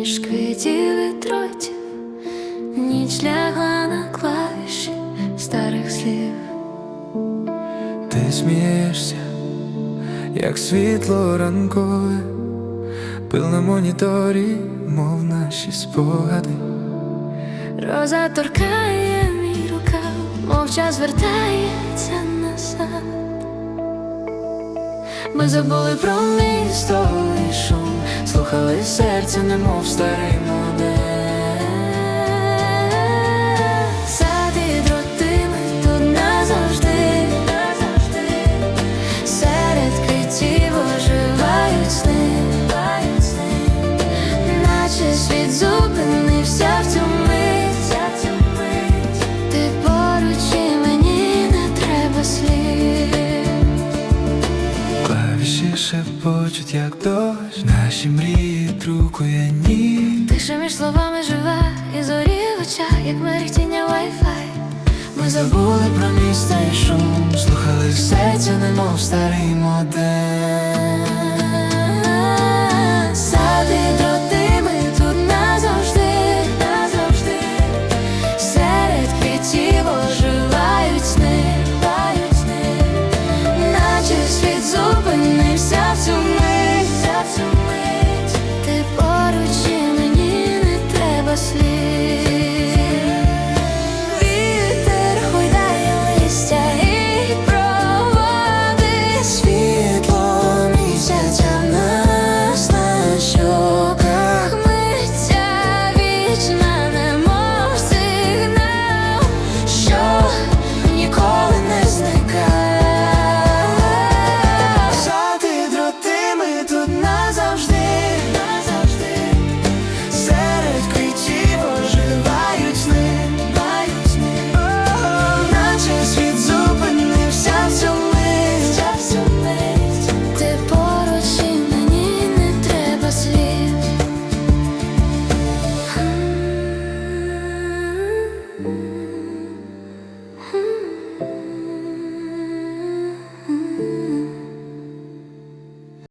між квітів і дротів, ніч лягла на клавіші старих слів. Ти смієшся, як світло ранкове, пил на моніторі, мов наші спогади. Роза торкає мій рукав, мов час вертається назад. Ми забули про місто шум, слухали серце, немов старий шепочуть, як дощ, наші мрії трукує ні. Тиша між словами живе і зорі в очах, як мерехтіння Wi-Fi Ми забули про місце і шум, слухали серця, немов старий модель.